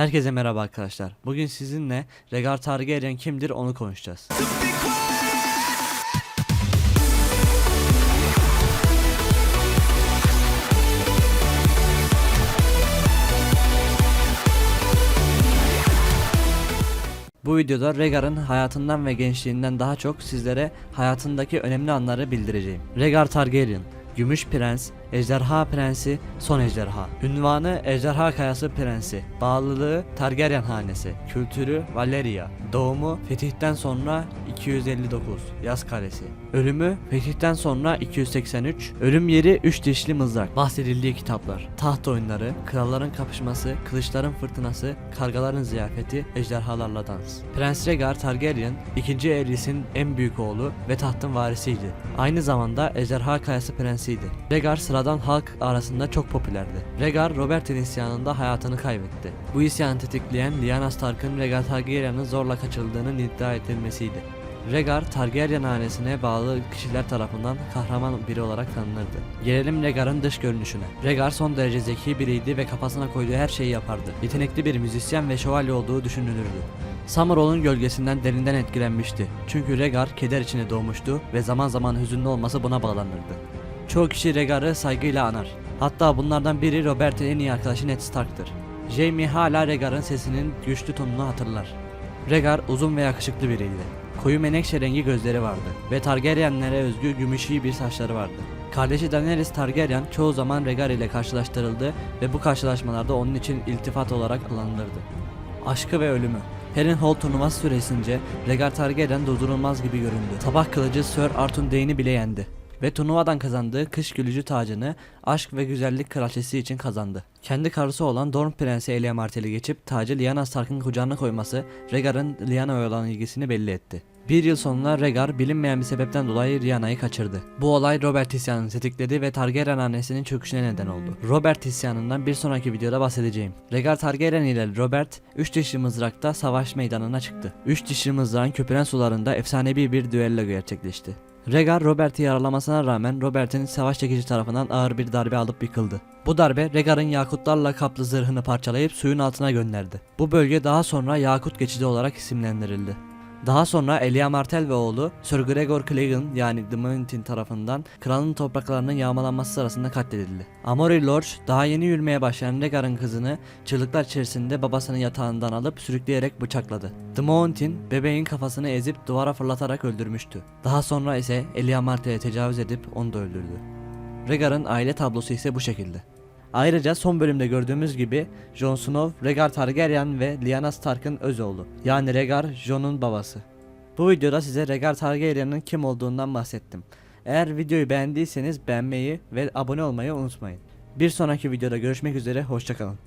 Herkese merhaba arkadaşlar. Bugün sizinle Rhaegar Targaryen kimdir onu konuşacağız. Bu videoda Rhaegar'ın hayatından ve gençliğinden daha çok sizlere hayatındaki önemli anları bildireceğim. Rhaegar Targaryen, Gümüş Prens, Ejderha Prensi, Son Ejderha. Ünvanı Ejderha Kayası Prensi. Bağlılığı Targaryen Hanesi. Kültürü Valeria. Doğumu Fetih'ten sonra 259. Yaz Kalesi. Ölümü Fetih'ten sonra 283. Ölüm yeri 3 dişli mızrak. Bahsedildiği kitaplar. Taht oyunları, kralların kapışması, kılıçların fırtınası, kargaların ziyafeti, ejderhalarla dans. Prens Rhaegar Targaryen 2. Aerys'in en büyük oğlu ve tahtın varisiydi. Aynı zamanda Ejderha Kayası Prensiydi. Rhaegar sıradan halk arasında çok popülerdi. Rhaegar Robert'in isyanında hayatını kaybetti. Bu isyanı tetikleyen Lyanna Stark'ın Rhaegar Targaryen'ın zorla kaçırıldığının iddia edilmesiydi. Rhaegar Targaryen hanesine bağlı kişiler tarafından kahraman biri olarak tanınırdı. Gelelim Rhaegar'ın dış görünüşüne. Rhaegar son derece zeki biriydi ve kafasına koyduğu her şeyi yapardı. Yetenekli bir müzisyen ve şövalye olduğu düşünülürdü. Samurol'un gölgesinden derinden etkilenmişti. Çünkü Rhaegar keder içine doğmuştu ve zaman zaman hüzünlü olması buna bağlanırdı. Çoğu kişi Rhaegar'ı saygıyla anar. Hatta bunlardan biri Robert'in en iyi arkadaşı Ned Stark'tır. Jaime hala Rhaegar'ın sesinin güçlü tonunu hatırlar. Rhaegar uzun ve yakışıklı biriydi. Koyu menekşe rengi gözleri vardı ve Targaryenlere özgü gümüşi bir saçları vardı. Kardeşi Daenerys Targaryen çoğu zaman Rhaegar ile karşılaştırıldı ve bu karşılaşmalarda onun için iltifat olarak alınırdı. Aşkı ve ölümü Harrenhal turnuvası süresince Rhaegar Targaryen durdurulmaz gibi göründü. Sabah kılıcı Sir Arthur Dayne'i bile yendi ve turnuvadan kazandığı kış gülücü tacını aşk ve güzellik kraliçesi için kazandı. Kendi karısı olan Dorne Prensi Elia Martell'i geçip tacı Lyanna Stark'ın kucağına koyması Rhaegar'ın Lyanna'ya olan ilgisini belli etti. Bir yıl sonra Rhaegar bilinmeyen bir sebepten dolayı Lyanna'yı kaçırdı. Bu olay Robert isyanını tetikledi ve Targaryen annesinin çöküşüne neden oldu. Robert isyanından bir sonraki videoda bahsedeceğim. Rhaegar Targaryen ile Robert, üç dişli mızrakta savaş meydanına çıktı. Üç dişli mızrağın köpüren sularında efsanevi bir düello gerçekleşti. Rhaegar Robert'i yaralamasına rağmen Robert'in savaş çekici tarafından ağır bir darbe alıp yıkıldı. Bu darbe Rhaegar'ın yakutlarla kaplı zırhını parçalayıp suyun altına gönderdi. Bu bölge daha sonra Yakut Geçidi olarak isimlendirildi. Daha sonra Elia Martell ve oğlu Sir Gregor Clegane yani The Mountain tarafından kralın topraklarının yağmalanması sırasında katledildi. Amory Lodge daha yeni yürümeye başlayan Rhaegar'ın kızını çığlıklar içerisinde babasının yatağından alıp sürükleyerek bıçakladı. The Mountain bebeğin kafasını ezip duvara fırlatarak öldürmüştü. Daha sonra ise Elia Martell'e tecavüz edip onu da öldürdü. Rhaegar'ın aile tablosu ise bu şekilde. Ayrıca son bölümde gördüğümüz gibi Jon Snow, Rhaegar Targaryen ve Lyanna Stark'ın öz oğlu. Yani Rhaegar, Jon'un babası. Bu videoda size Rhaegar Targaryen'in kim olduğundan bahsettim. Eğer videoyu beğendiyseniz beğenmeyi ve abone olmayı unutmayın. Bir sonraki videoda görüşmek üzere, hoşçakalın.